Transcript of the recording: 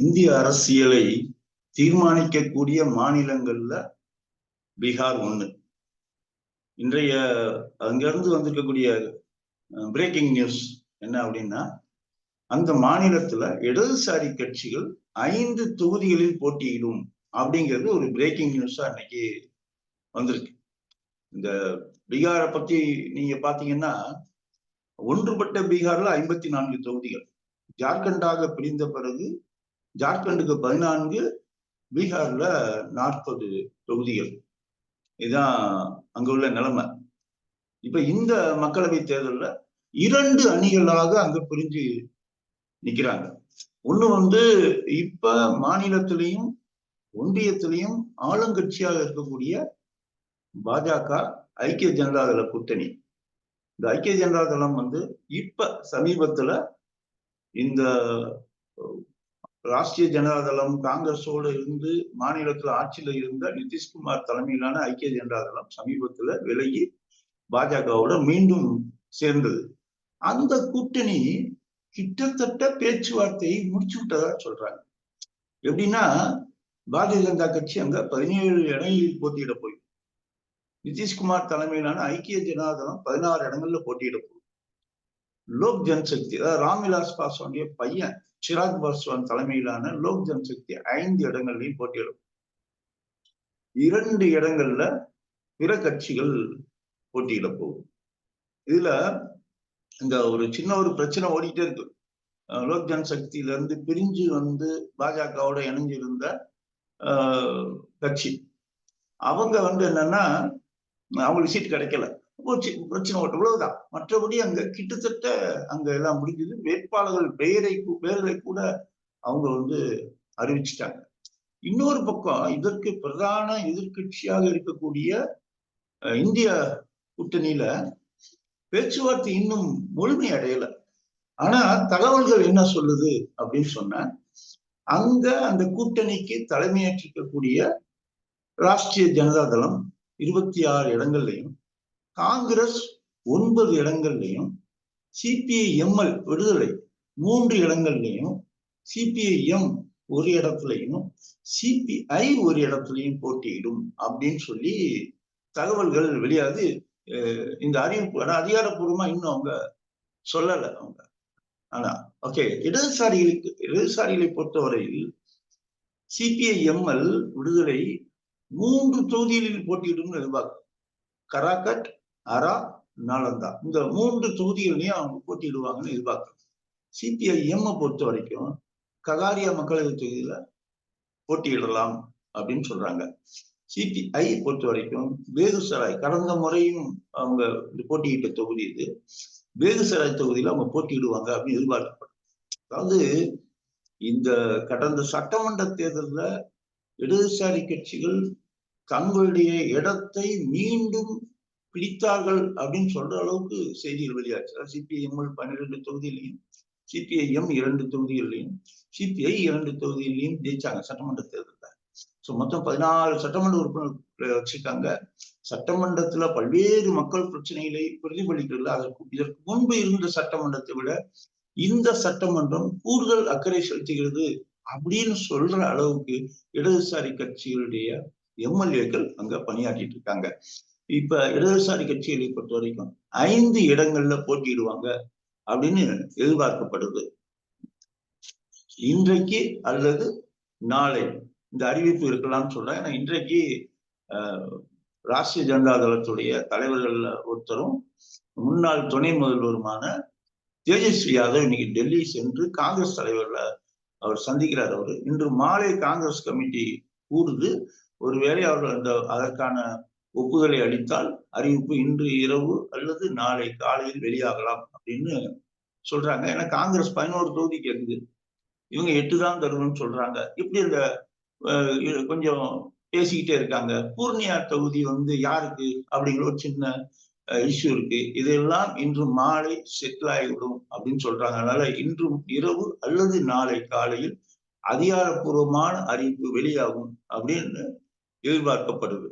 இந்திய அரசியலை தீர்மானிக்கக்கூடிய மாநிலங்கள்ல பீகார் ஒண்ணு. இன்றைய அங்கிருந்து வந்திருக்கக்கூடிய பிரேக்கிங் நியூஸ் என்ன அப்படின்னா அந்த மாநிலத்துல இடதுசாரி கட்சிகள் ஐந்து தொகுதிகளில் போட்டியிடும் அப்படிங்கிறது ஒரு பிரேக்கிங் நியூஸா அன்னைக்கு வந்திருக்கு. இந்த பீகாரை பத்தி நீங்க பாத்தீங்கன்னா ஒன்றுபட்ட பீகார்ல ஐம்பத்தி நான்கு தொகுதிகள். ஜார்க்கண்டாக பிரிந்த பிறகு ஜார்க்கண்டுக்கு பதினான்கு பீகார்ல நாற்பது தொகுதிகள். இதுதான் அங்க உள்ள நிலைமை. இப்ப இந்த மக்களவை தேர்தலில் இரண்டு அணிகளாக அங்க பிரிஞ்சு நிக்கிறாங்க. ஒண்ணு வந்து இப்ப மாநிலத்திலையும் ஒன்றியத்திலையும் ஆளுங்கட்சியாக இருக்கக்கூடிய பாஜக ஐக்கிய ஜனதா தள கூட்டணி. இந்த ஐக்கிய ஜனதா தளம் வந்து இப்ப சமீபத்துல இந்த ராஷ்டிரிய ஜனதாதளம் காங்கிரஸோடு காங்கிரஸோட இருந்து மாநிலத்தில் ஆட்சியில இருந்த நிதிஷ்குமார் தலைமையிலான ஐக்கிய ஜனதாதளம் சமீபத்தில் சமீபத்துல விலகி பாஜகவோட மீண்டும் சேர்ந்தது. அந்த கூட்டணி கிட்டத்தட்ட பேச்சுவார்த்தையை முடிச்சு விட்டதா சொல்றாங்க. எப்படின்னா பாரதிய ஜனதா கட்சி அங்க பதினேழு இடங்களில் போட்டியிட போய் நிதிஷ்குமார் தலைமையிலான ஐக்கிய ஜனதாதளம் பதினாறு இடங்கள்ல போட்டியிட போகுது. லோக் ஜன்சக்தி அதாவது ராம்விலாஸ் பாஸ்வானுடைய பையன் சிராக் பாஸ்வான் தலைமையிலான லோக் ஜன் சக்தி ஐந்து இடங்கள்லையும் போட்டியிடும். இரண்டு இடங்கள்ல பிற கட்சிகள் போட்டியிட போகும் இதுல இந்த ஒரு சின்ன ஒரு பிரச்சனை ஓடிட்டே இருக்கு. லோக் ஜனசக்தியில இருந்து பிரிஞ்சு வந்து பாஜகவோட இணைஞ்சிருந்த கட்சி. அவங்க வந்து என்னன்னா அவங்களுக்கு சீட் கிடைக்கல. பிரச்சனை ஓட்டு இவ்வளவுதான். மற்றபடி அங்க கிட்டத்தட்ட அங்க எல்லாம் முடிஞ்சது. வேட்பாளர்கள் பெயரை பெயர்களை கூட அவங்க வந்து அறிவிச்சிட்டாங்க. இன்னொரு பக்கம் இதற்கு பிரதான எதிர்கட்சியாக இருக்கக்கூடிய இந்திய கூட்டணியில பேச்சுவார்த்தை இன்னும் முழுமை அடையல. ஆனா தகவல்கள் என்ன சொல்லுது அப்படின்னு சொன்ன அங்க அந்த கூட்டணிக்கு தலைமையேற்றிருக்கக்கூடிய ராஷ்டிரிய ஜனதா தளம் இருபத்தி ஆறு இடங்கள்லையும் காங்கிரஸ் ஒன்பது இடங்கள்லையும் சிபிஐஎம்எல் விடுதலை மூன்று இடங்கள்லையும் சிபிஐஎம் ஒரு இடத்துலையும் சிபிஐ ஒரு இடத்துலையும் போட்டியிடும் அப்படின்னு சொல்லி தகவல்கள் வெளியாது இந்த அறிவிப்பு ஆனால் அதிகாரப்பூர்வமா இன்னும் அவங்க சொல்லல அவங்க. ஆனா ஓகே இடதுசாரிகளுக்கு இடதுசாரிகளை பொறுத்தவரையில் சிபிஐஎம்எல் விடுதலை மூன்று தொகுதிகளில் போட்டியிடும் எதிர்பார்க்கும் கராக்கட் அரா நாலந்தா. இந்த மூன்று தொகுதிகளையும் அவங்க போட்டியிடுவாங்கன்னு எதிர்பார்க்கணும் சிபிஐஎம் பொறுத்த வரைக்கும் ககாரியா மக்களவை தொகுதியில போட்டியிடலாம் அப்படின்னு சொல்றாங்க. சிபிஐ பொறுத்த வரைக்கும் பேகுசராய் கடந்த முறையும் அவங்க போட்டியிட்ட தொகுதி இது. பேகுசராய் தொகுதியில அவங்க போட்டியிடுவாங்க அப்படின்னு எதிர்பார்க்கப்படும் அதாவது இந்த கடந்த சட்டமன்ற தேர்தலில் இடதுசாரி கட்சிகள் தங்களுடைய இடத்தை மீண்டும் பிடித்தார்கள் அப்படின்னு சொல்ற அளவுக்கு செய்திகள் வெளியாச்சு. சிபிஐஎம் பன்னிரெண்டு தொகுதியிலையும் சிபிஐஎம் இரண்டு தொகுதிகளிலையும் சிபிஐ இரண்டு தொகுதியிலையும் ஜெயிச்சாங்க சட்டமன்ற தேர்தலில். ஸோ மொத்தம் பதினாறு சட்டமன்ற உறுப்பினர் வச்சிருக்காங்க சட்டமன்றத்துல பல்வேறு மக்கள் பிரச்சனைகளை பிரதிபலிக்கிறது அதற்கு இதற்கு முன்பு இருந்த சட்டமன்றத்தை விட இந்த சட்டமன்றம் கூடுதல் அக்கறை செலுத்துகிறது அப்படின்னு சொல்ற அளவுக்கு இடதுசாரி கட்சிகளுடைய எம்எல்ஏக்கள் அங்க பணியாற்றிட்டு இருக்காங்க. இப்ப இடதுசாரி கட்சிகளை பொறுத்த வரைக்கும் ஐந்து இடங்கள்ல போட்டியிடுவாங்க அப்படின்னு எதிர்பார்க்கப்படுது. இன்றைக்கு அல்லது நாளை. இந்த அறிவிப்பு இருக்கலாம்னு சொல்றேன். ஏன்னா இன்றைக்கு ராஷ்டிரிய ஜனதா தளத்துடைய தலைவர்கள் ஒருத்தரும் முன்னாள் துணை முதல்வருமான தேஜஸ்வி யாதவ் இன்னைக்கு டெல்லி சென்று காங்கிரஸ் தலைவர்ல அவர் சந்திக்கிறார் அவர். இன்று மாலை காங்கிரஸ் கமிட்டி கூறுது ஒருவேளை அவர்கள் அந்த அதற்கான ஒப்புதலை அளித்தால் அறிவிப்பு இன்று இரவு அல்லது நாளை காலையில் வெளியாகலாம் அப்படின்னு சொல்றாங்க. ஏன்னா காங்கிரஸ் பதினோரு தொகுதி கேட்குது. இவங்க எட்டு தான் தருவோம்னு சொல்றாங்க. இப்படி இந்த கொஞ்சம் பேசிக்கிட்டே இருக்காங்க. பூர்ணியா தொகுதி வந்து யாருக்கு அப்படிங்கிற ஒரு சின்ன இஷ்யூ இருக்கு. இதெல்லாம் இன்று மாலை செட்டில் ஆகிவிடும் அப்படின்னு சொல்றாங்க. அதனால இன்றும் இரவு அல்லது நாளை காலையில் அதிகாரப்பூர்வமான அறிவிப்பு வெளியாகும் அப்படின்னு எதிர்பார்க்கப்படுது.